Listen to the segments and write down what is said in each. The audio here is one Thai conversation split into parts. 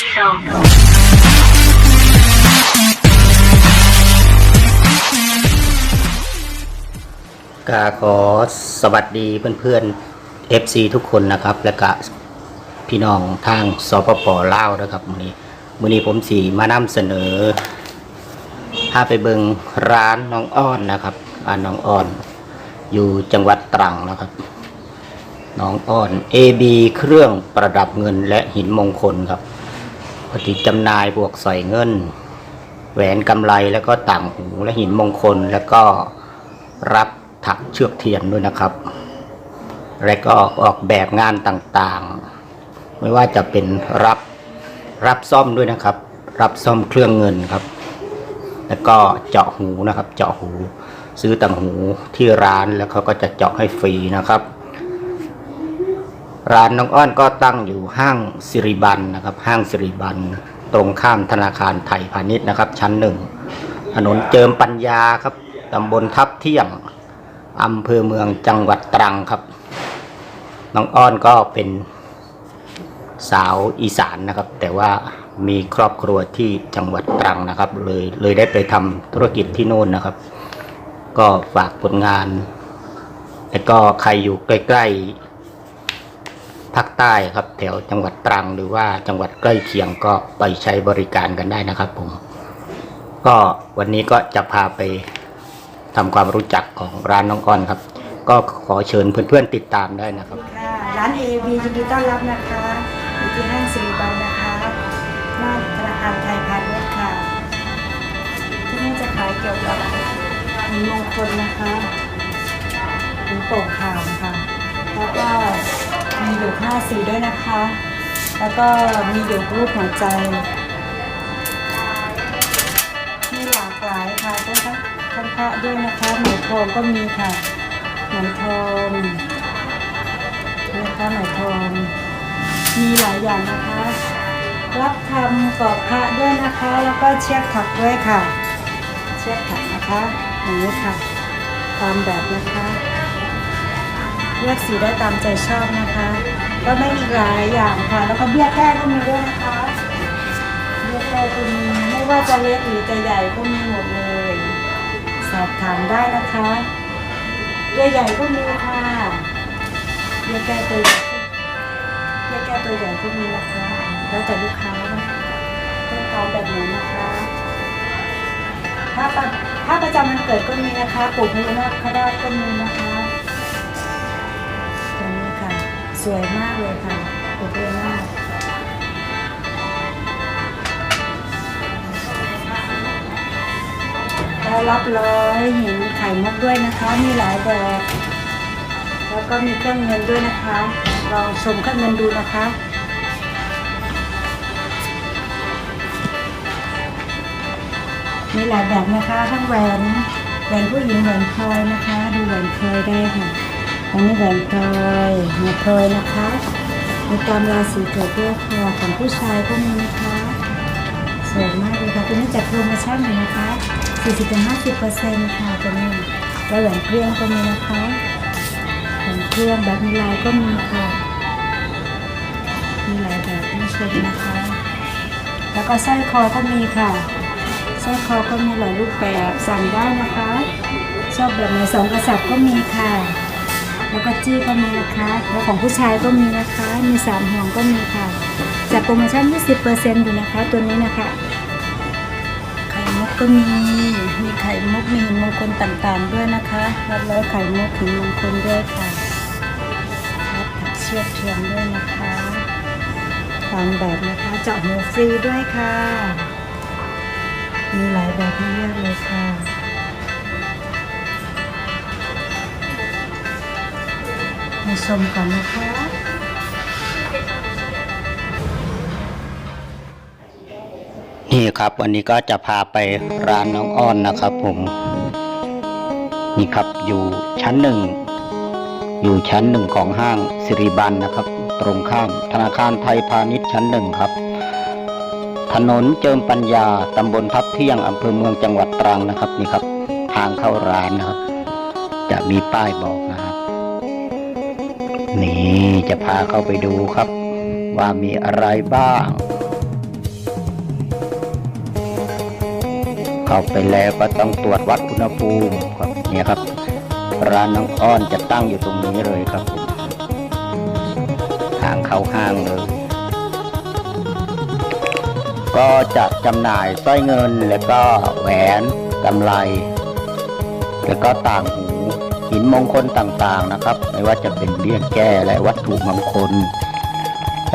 กาขอสวัสดีเพื่อนๆ FC ทุกคนนะครับ และก็พี่น้องทางสปปลาวนะครับมือนี้มือนี้ผมสีมานำเสนอพาไปเบิงร้านน้องอ้อนนะครับร้านน้องอ้อน อยู่จังหวัดตรังนะครับน้องอ้อน AB เครื่องประดับเงินและหินมงคลครับ ปฏิจำนายบวกใส่เงิน แหวนกำไรแล้วก็ต่างหูและหินมงคลแล้วก็รับถักเชือกเทียนด้วยนะครับ และก็ออกแบบงานต่างๆ ไม่ว่าจะเป็นรับรับซ่อมด้วยนะครับ รับซ่อมเครื่องเงินครับ แล้วก็เจาะหูนะครับ เจาะหู ซื้อต่างหูที่ร้านแล้วเขาก็จะเจาะให้ฟรีนะครับ ร้านน้องอ้อนก็ตั้งอยู่ห้างสิริบันนะครับ ห้างสิริบันตรงข้ามธนาคารไทยพาณิชย์นะครับ ชั้นหนึ่งถนนเจิมปัญญาครับตำบลทับเที่ยงอำเภอเมืองจังหวัดตรังครับ น้องอ้อนก็เป็นสาวอีสานนะครับ แต่ว่ามีครอบครัวที่จังหวัดตรังนะครับ เลยเลยได้ไปทำธุรกิจที่โน่นนะครับ ก็ฝากผลงาน แล้วก็ใครอยู่ใกล้ ๆ ภาคใต้ครับ แถวจังหวัดตรังหรือว่าจังหวัดใกล้เคียงก็ไปใช้บริการกันได้นะครับผม ก็วันนี้ก็จะพาไปทำความรู้จักของร้านน้องอ้อนครับ ก็ขอเชิญเพื่อนๆติดตามได้นะครับร้าน AV ยินดีต้อนรับนะคะอยู่ที่ห้างสิริบันนะคะหน้าธนาคารไทยพาณิชย์ค่ะที่นี่จะขายเกี่ยวกับหินมงคลนะคะหินโป่งขามค่ะแล้วก็ มีหยกห้าสีด้วยนะคะ แล้วก็มีหยกรูปหัวใจ มีหลากหลายค่ะทั้งทั้งทั้งพระด้วยนะคะหมายทองก็มีค่ะหมายทองนะคะหมายทองมีหลายอย่างนะคะ รับทำกรอบพระด้วยนะคะ แล้วก็เชือกถักด้วยค่ะ เชือกถักนะคะอย่างนี้ค่ะ ตามแบบนะคะ เลือกสีได้ตามใจชอบนะคะ ก็ไม่อีกหลายอย่างค่ะ แล้วก็เบี้ยแก้ก็มีด้วยนะคะเลือกได้ก็มีไม่ว่าจะเล็กหรือจะใหญ่ก็มีหมดเลย สอบถามได้นะคะตัวใหญ่ก็มีค่ะเลือกแก้ตัวใหญ่เลือกแก้ตัวใหญ่ก็มีนะคะ แล้วแต่ลูกค้านะต้องกาแบบไหนนะคะถ้าประถ้าประจำวันเกิดก็มีนะคะปู่พญานาคราชก็มีนะคะ สวยมากเลยค่ะปู่พญานาคได้รับร้อยหินไข่มุกด้วยนะคะ มีหลายแบบ แล้วก็มีเครื่องเงินด้วยนะคะ ลองชมเครื่องเงินดูนะคะมีหลายแบบนะคะ ทั้งแหวนแหวนผู้หญิงแหวนพลอยนะคะ ดูแหวนพลอยได้ค่ะ อันนี้แหวนพลอยหัวพลอยนะคะมีตามราศีเกิดด้วยค่ะของผู้ชายก็มีนะคะสวยมากเลยค่ะตัวนี้จัดโปรโมชั่นอยู่นะคะ40-50%ค่ะตัวนี้แล้วแหวนเครื่องก็มีนะคะแหวนเครื่องแบบมีลายก็มีค่ะมีหลายแบบให้ชมนะคะ แล้วก็สร้อยคอก็มีค่ะสร้อยคอก็มีหลายรูปแบบสั่งได้นะคะ ชอบแบบไหนสองกระสับก็มีค่ะ แล้วก็จี้ก็มีนะคะแล้วของผู้ชายก็มีนะคะ มีสามห่วงก็มีค่ะจัดโปรโมชั่น 20%อยู่นะคะ ตัวนี้นะคะ ไข่มุกก็มี มีไข่มุกมีหินมงคลต่างๆด้วยนะคะรับร้อยไข่มุกหินมงคลด้วยค่ะรับถักเชือกเทียมด้วยนะคะตามแบบนะคะเจาะหูฟรีด้วยค่ะ มีหลายแบบให้เลือกเลยค่ะ มาชมก่อนนะคะ นี่ครับวันนี้ก็จะพาไปร้านน้องอ้อนนะครับผม นี่ครับอยู่ชั้นหนึ่ง อยู่ชั้นหนึ่งของห้างสิริบันนะครับ ตรงข้ามธนาคารไทยพาณิชย์ชั้นหนึ่งครับ ถนนเจิมปัญญาตำบลทับเที่ยงอำเภอเมืองจังหวัดตรังนะครับ นี่ครับ ทางเข้าร้านนะครับ จะมีป้ายบอกนะ นี้จะพาเข้าไปดูครับ ว่ามีอะไรบ้าง เข้าไปแล้วก็ต้องตรวจวัดอุณหภูมิครับเนี่ยครับ ร้านน้องอ้อนจะตั้งอยู่ตรงนี้เลยครับ ทางเข้าห้างเลย ก็จะจำหน่ายสร้อยเงินแล้วก็แหวนกำไร แล้วก็ต่าง หินมงคลต่างๆนะครับ ไม่ว่าจะเป็นเบี้ยแก้และวัตถุมงคล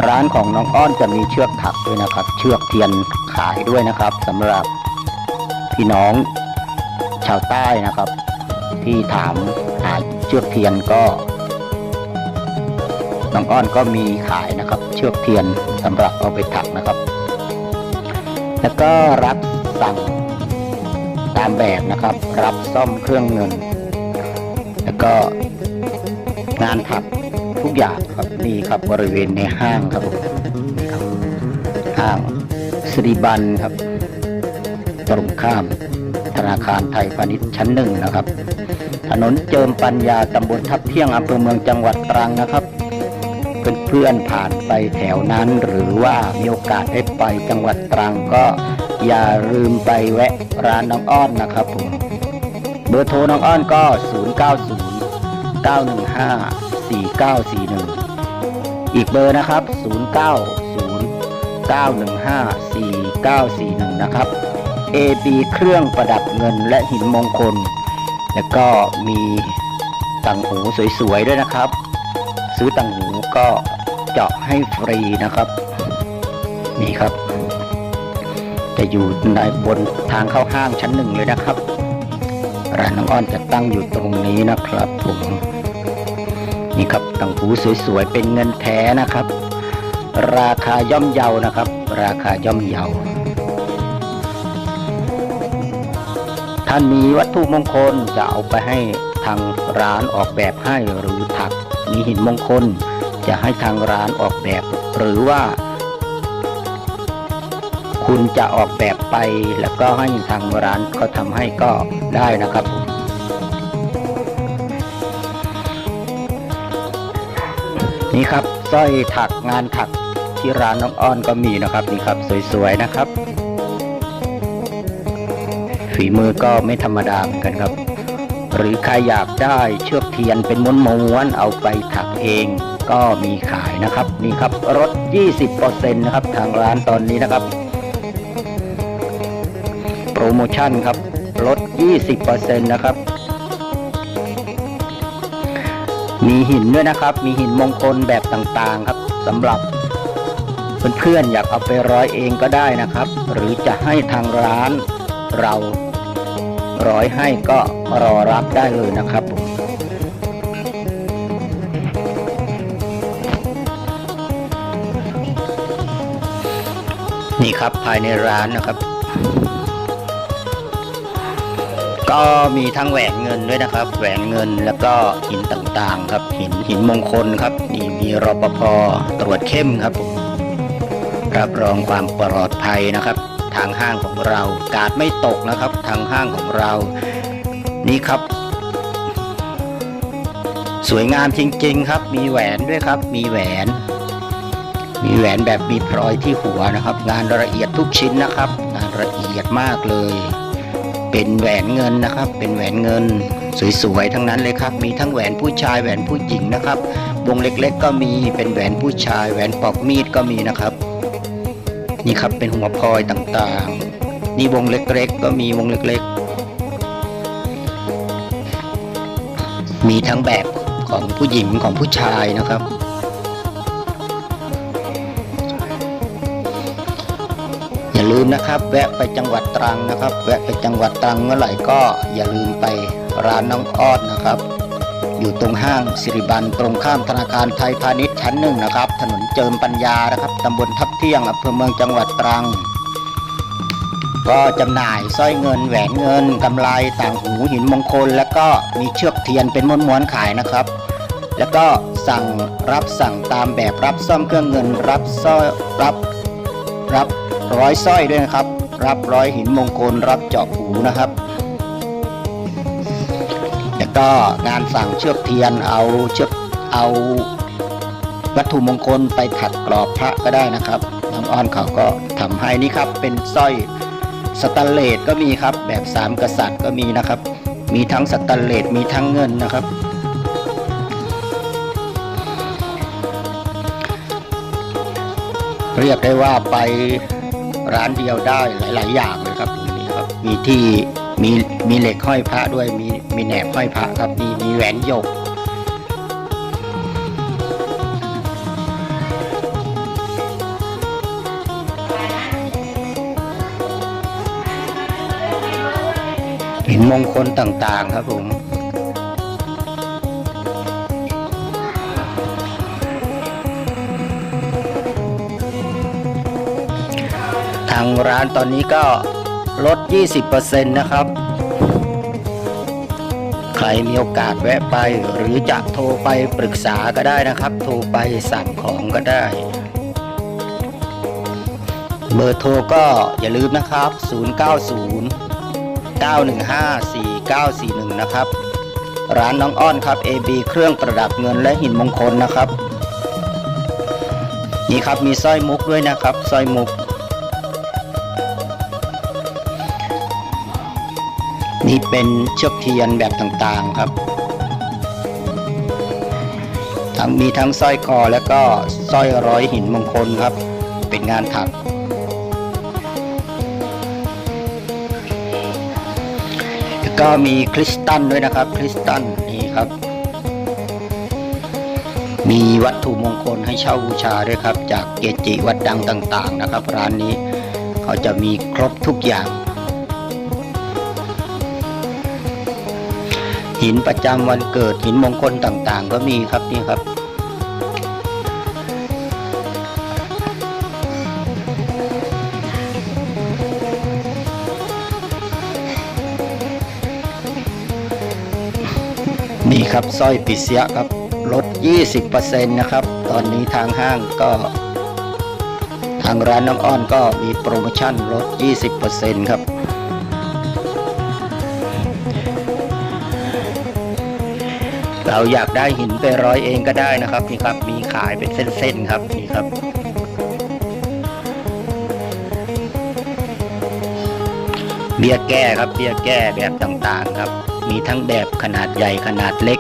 ร้านของน้องอ้อนจะมีเชือกถักด้วยนะครับ เชือกเทียนขายด้วยนะครับสำหรับพี่น้องชาวใต้นะครับ ที่ถามหาเชือกเทียนก็น้องอ้อนก็มีขายนะครับ เชือกเทียนสำหรับเอาไปถักนะครับ แล้วก็รับสั่งตามแบบนะครับ รับซ่อมเครื่องเงิน แล้วก็งานถักทุกอย่างครับนี่ครับบริเวณในห้างครับผมนี่ครับห้างสิริบันครับ ตรงข้ามธนาคารไทยพาณิชย์ชั้นหนึ่งนะครับ ถนนเจิมปัญญาตำบลทับเที่ยงอำเภอเมืองจังหวัดตรังนะครับเพื่อนๆผ่านไปแถวนั้น หรือว่ามีโอกาสได้ไปจังหวัดตรังก็อย่าลืมไปแวะร้านน้องอ้อนนะครับผม เบอร์โทรน้องอ้อนก็ 090 915 4941 อีกเบอร์นะครับ 090 915 4941 นะครับ AB เครื่องประดับเงินและหินมงคล แล้วก็มีต่างหูสวยๆด้วยนะครับ ซื้อต่างหูก็เจาะให้ฟรีนะครับ นี่ครับ จะอยู่ในบนทางเข้าห้างชั้นหนึ่งเลยนะครับ ร้านน้องอ้อนจะตั้งอยู่ตรงนี้นะครับผมนี่ครับต่างหูสวยๆเป็นเงินแท้นะครับ ราคาย่อมเยานะครับ ราคาย่อมเยาท่านมีวัตถุมงคลจะเอาไปให้ทางร้านออกแบบให้หรือถักมีหินมงคล จะให้ทางร้านออกแบบ หรือว่า คุณจะออกแบบไปแล้วก็ให้ทางร้านเขาทำให้ก็ได้นะครับนี่ครับสร้อยถักงานถักที่ร้านน้องอ้อนก็มีนะครับนี่ครับสวยๆนะครับ ฝีมือก็ไม่ธรรมดาเหมือนกันครับ หรือใครอยากได้เชือกเทียนเป็นม้วนๆเอาไปถักเองก็มีขายนะครับ นี่ครับลด 20%นะครับทางร้านตอนนี้นะครับ รโมชั่นครับลด 20%นะครับ มีหินด้วยนะครับ มีหินมงคลแบบต่างๆครับสำหรับเพื่อนๆอยากเอาไปร้อยเองก็ได้นะครับ หรือจะให้ทางร้านเราร้อยให้ก็รอรับได้เลยนะครับผมนี่ครับภายในร้านนะครับ ก็มีทั้งแหวนเงินด้วยนะครับ แหวนเงินแล้วก็หินต่างๆ ครับหินหินมงคลครับนี่มีรปภตรวจเข้มครับ รับรองความปลอดภัยนะครับ ทางห้างของเรากาดไม่ตกนะครับ ทางห้างของเรานี่ครับ สวยงามจริง ๆ ครับ มีแหวนด้วยครับ มีแหวน มีแหวนแบบมีพลอยที่หัวนะครับ งานละเอียดทุกชิ้นนะครับ งานละเอียดมากเลย เป็นแหวนเงินนะครับ เป็นแหวนเงินสวยๆทั้งนั้นเลยครับ มีทั้งแหวนผู้ชายแหวนผู้หญิงนะครับ วงเล็กๆ ก็มีเป็นแหวนผู้ชาย แหวนปอกมีดก็มีนะครับ นี่ครับเป็นหัวพลอยต่างๆ นี่วงเล็กๆ ก็มีวงเล็กๆ มีทั้งแบบของผู้หญิงของผู้ชายนะครับ ลืมนะครับ แวะไปจังหวัดตรังนะครับ แวะไปจังหวัดตรังเมื่อไหร่ก็อย่าลืมไปร้านน้องอ้อนนะครับ อยู่ตรงห้างสิริบันตรงข้ามธนาคารไทยพาณิชย์ชั้นหนึ่งนะครับ ถนนเจิมปัญญานะครับตำบลทับเที่ยงอำเภอเมืองจังหวัดตรัง ก็จำหน่ายสร้อยเงินแหวนเงินกำไรต่างหูหินมงคล แล้วก็มีเชือกเทียนเป็นม้วนๆขายนะครับแล้วก็สั่งรับสั่งตามแบบรับซ่อมเครื่องเงินรับสร้อยรับรับ ร้อยสร้อยด้วยนะครับ รับร้อยหินมงคลรับเจาะหูนะครับแล้วก็งานสั่งเชือกเทียนเอาเชือกเอาวัตถุมงคลไปถักกรอบพระก็ได้นะครับน้องอ้อนเขาก็ทำให้นี่ครับเป็นสร้อยสแตนเลสก็มีครับ แบบสามกษัตริย์ก็มีนะครับ มีทั้งสแตนเลสมีทั้งเงินนะครับ เรียกได้ว่าไป ร้านเดียวได้หลาย ๆ อย่างเลยครับตรงนี้ครับมีที่มีมีเหล็กห้อยพระด้วยมีมีแหนบห้อยพระครับมีมีแหวนหยกเหินมงคลต่าง ๆ ครับผมางร้านตอนนี้ก็ลด 20%นะครับ ใครมีโอกาสแวะไปหรือจะโทรไปปรึกษาก็ได้นะครับ โทรไปสั่งของก็ได้ เบอร์โทรก็อย่าลืมนะครับ 090 9154941 นะครับ ร้านน้องอ้อนครับ AB เครื่องประดับเงินและหินมงคลนะครับ นี่ครับมีสร้อยมุกด้วยนะครับสร้อยมุก นี่เป็นเชือกเทียนแบบต่างๆครับทั้งมีทั้งสร้อยคอและก็สร้อยร้อยหินมงคลครับ เป็นงานถัก แล้วก็มีคริสตัลด้วยนะครับ คริสตัลนี่ครับ มีวัตถุมงคลให้เช่าบูชาด้วยครับ จากเกจิวัดดังต่าง ๆ นะครับ ร้านนี้เขาจะมีครบทุกอย่าง หินประจำวันเกิดหินมงคลต่างๆ ก็มีครับนี่ครับ นี่ครับสร้อยปิเสียครับลด 20%นะครับ ตอนนี้ทางห้างก็ ทางร้านน้องอ้อนก็มีโปรโมชั่นลด 20%ครับ เราอยากได้หินไปร้อยเองก็ได้นะครับนี่ครับมีขายเป็นเส้นๆครับนี่ครับเบี้ยแก้ครับเบี้ยแก้แบบต่างๆครับ มีทั้งแบบขนาดใหญ่ขนาดเล็ก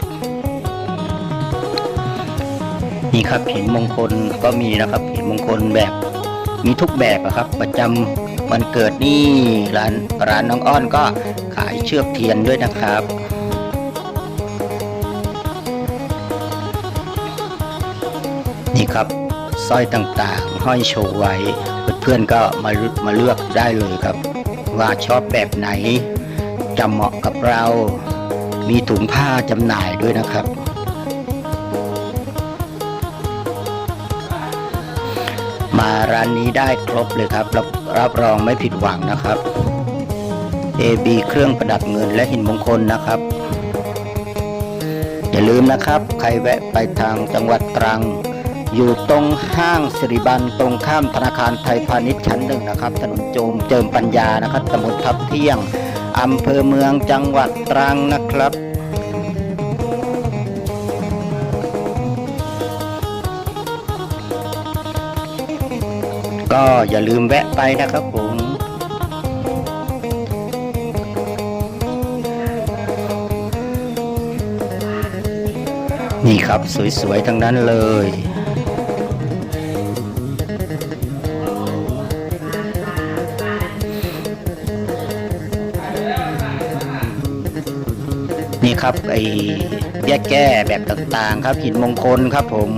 นี่ครับหินมงคลก็มีนะครับหินมงคลแบบมีทุกแบบครับ ประจำวันเกิดนี่ร้านร้านน้องอ้อนก็ขายเชือกเทียนด้วยนะครับ สร้อยต่างๆ ห้อยโชว์ไว้ เพื่อนๆก็มามาเลือกได้เลยครับ ว่าชอบแบบไหนจะเหมาะกับเรา มีถุงผ้าจำหน่ายด้วยนะครับ มาร้านนี้ได้ครบเลยครับรับรับรองไม่ผิดหวังนะครับ AB เครื่องประดับเงินและหินมงคลนะครับ อย่าลืมนะครับ ใครแวะไปทางจังหวัดตรัง อยู่ตรงห้างสิริบันตรงข้ามธนาคารไทยพาณิชย์ชั้นหนึ่งนะครับ ถนนโจมเจิมปัญญานะครับตำบลทับเที่ยงอำเภอเมืองจังหวัดตรังนะครับก็อย่าลืมแวะไปนะครับผม นี่ครับสวยๆทั้งนั้นเลย นี่ครับไอ้แยกแก้แบบต่างๆ ครับหินมงคลครับผม